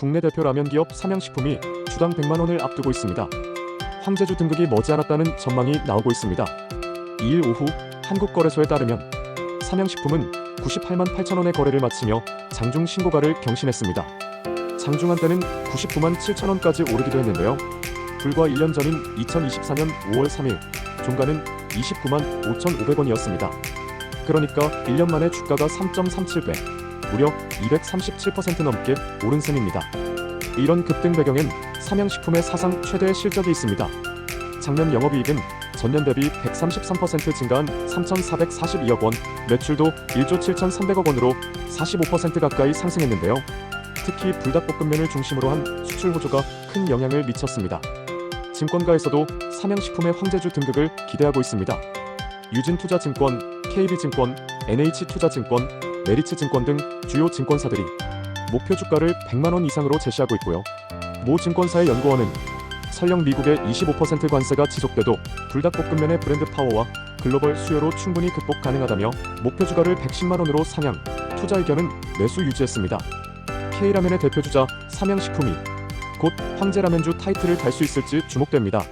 국내 대표 라면 기업 삼양식품이 주당 100만 원을 앞두고 있습니다. 황제주 등극이 머지않았다는 전망이 나오고 있습니다. 2일 오후 한국거래소에 따르면 삼양식품은 98만 8천 원의 거래를 마치며 장중 신고가를 경신했습니다. 장중 한때는 99만 7천 원까지 오르기도 했는데요. 불과 1년 전인 2024년 5월 3일 종가는 29만 5,500원이었습니다. 그러니까 1년 만에 주가가 3.37배, 무려 237% 넘게 오른 셈입니다. 이런 급등 배경엔 삼양식품의 사상 최대의 실적이 있습니다. 작년 영업이익은 전년 대비 133% 증가한 3,442억 원, 매출도 1조 7,300억 원으로 45% 가까이 상승했는데요. 특히 불닭볶음면을 중심으로 한 수출 호조가 큰 영향을 미쳤습니다. 증권가에서도 삼양식품의 황제주 등극을 기대하고 있습니다. 유진투자증권, KB증권, NH투자증권, 메리츠 증권 등 주요 증권사들이 목표 주가를 100만 원 이상으로 제시하고 있고요. 모 증권사의 연구원은 설령 미국의 25% 관세가 지속돼도 불닭볶음면의 브랜드 파워와 글로벌 수요로 충분히 극복 가능하다며 목표 주가를 110만 원으로 상향, 투자 의견은 매수 유지했습니다. K라면의 대표주자 삼양식품이 곧 황제라면주 타이틀을 달 수 있을지 주목됩니다.